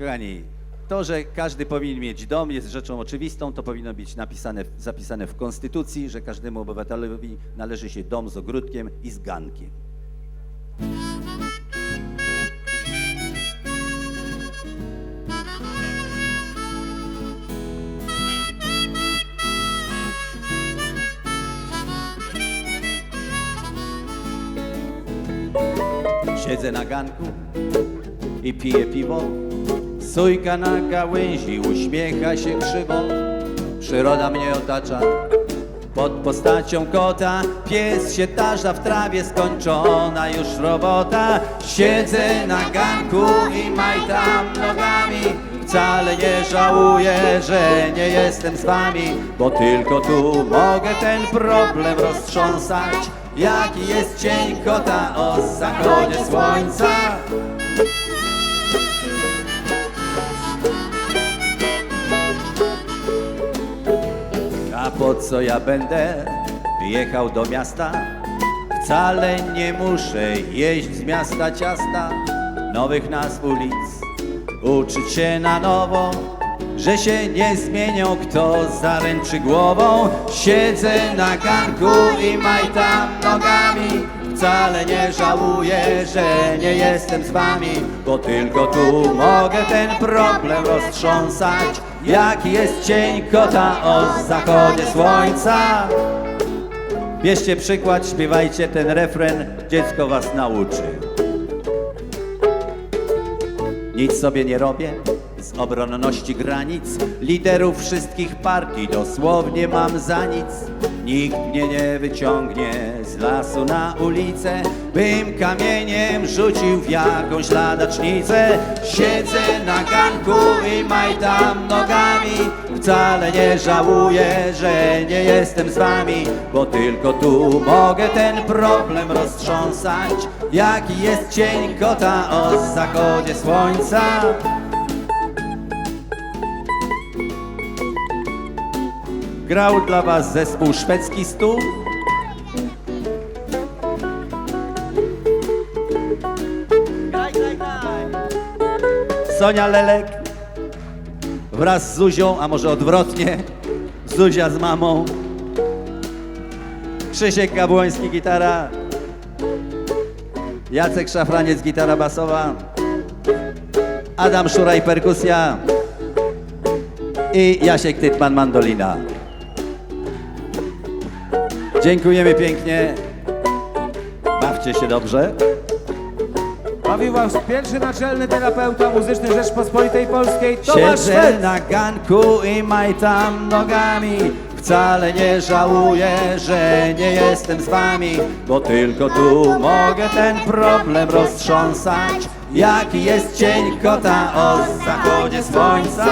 Kochani, to, że każdy powinien mieć dom jest rzeczą oczywistą, to powinno być napisane, zapisane w Konstytucji, że każdemu obywatelowi należy się dom z ogródkiem i z gankiem. Siedzę na ganku i piję piwo. Sójka na gałęzi uśmiecha się krzywo. Przyroda mnie otacza pod postacią kota. Pies się tarza w trawie, skończona już robota. Siedzę na ganku i majtam nogami. Wcale nie żałuję, że nie jestem z wami, bo tylko tu mogę ten problem roztrząsać. Jaki jest cień kota o zachodzie słońca? Po co ja będę jechał do miasta? Wcale nie muszę jeść z miasta ciasta, nowych nazw ulic, uczyć się na nowo, że się nie zmienią, kto zaręczy głową. Siedzę na ganku i majtam nogami, wcale nie żałuję, że nie jestem z wami, bo tylko tu mogę ten problem roztrząsać. Jaki jest cień kota o zachodzie słońca? Bierzcie przykład, śpiewajcie ten refren, dziecko was nauczy. Nic sobie nie robię z obronności granic, liderów wszystkich partii dosłownie mam za nic. Nikt mnie nie wyciągnie z lasu na ulicę, bym kamieniem rzucił w jakąś ladacznicę. Siedzę na ganku i majtam nogami, wcale nie żałuję, że nie jestem z wami, bo tylko tu mogę ten problem roztrząsać. Jaki jest cień kota o zachodzie słońca? Grał dla was zespół szwedzki stół. Sonia Lelek wraz z Zuzią, a może odwrotnie, Zuzia z mamą. Krzysiek Gabłoński gitara. Jacek Szafraniec gitara basowa. Adam Szuraj perkusja. I Jasiek Tytman mandolina. Dziękujemy pięknie. Bawcie się dobrze. Bawił was pierwszy naczelny terapeuta muzyczny Rzeczpospolitej Polskiej Tomasz Siedzę Szwed. na ganku i majtam nogami. Wcale nie żałuję, że nie jestem z wami, bo tylko tu mogę ten problem roztrząsać. Jaki jest cień kota o zachodzie słońca?